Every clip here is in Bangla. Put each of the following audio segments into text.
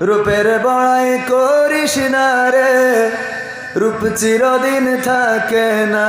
রূপের বড়াই করিস না রে। রূপ চিরদিন থাকে না।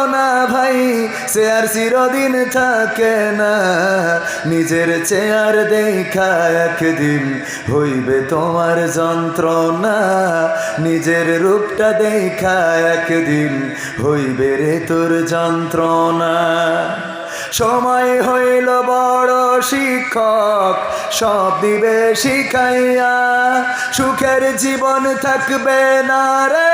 না ভাই সে আর চিরদিন থাকে না। নিজের চেয়ার দেখা একদিন হইবে তোমার যন্ত্রণা। নিজের রূপটা দেখা একদিন হইবে রে তোর যন্ত্রণা। সময় হইল বড় শিক্ষক, সব দিবে শিখাইয়া। সুখের জীবন থাকবে না রে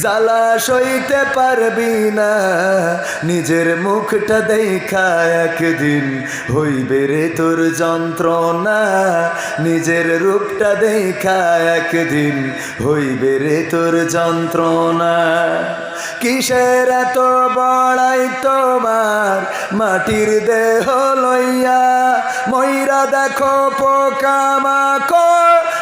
জ্বালা সইতে পারবি না। নিজের মুখটা দেখা একদিন হইবে রে তোর যন্ত্রণা। নিজের রূপটা দেখা একদিন হইবে রে তোর যন্ত্রণা। কিসের এত বড়াই তোমার? মাটির দেহ লইয়া ময়রা দেখো পোকামাকো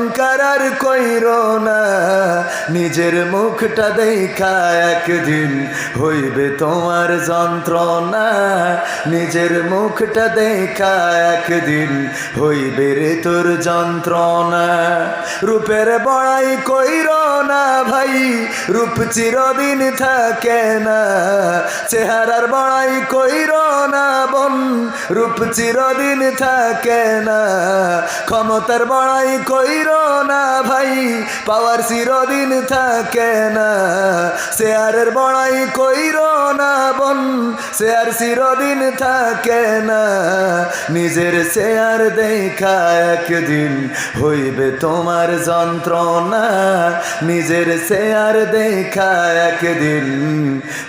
অহংকার আর কইর না। নিজের মুখটা দেখা একদিন হইবে তোমার যন্ত্রণা। নিজের মুখটা দেখা একদিন হইবে রে তোর যন্ত্রণা। রূপের বড়াই কইর না ভাই, রূপ চিরদিন থাকে না। চেহারার বড়াই কইর না বন রূপ চিরদিন থাকে না। ক্ষমতার বড়াই কইর না ভাই, পাওয়ার চিরদিন থাকে না। শেয়ারের বড়াই কইর না বন, শেয়ার চিরদিন থাকে না। নিজের শেয়ার দেখা একদিন হইবে তোমার যন্ত্রণা। নিজের শেয়ার দেখা একদিন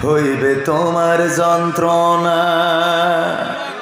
হইবে তোমার যন্ত্রণা।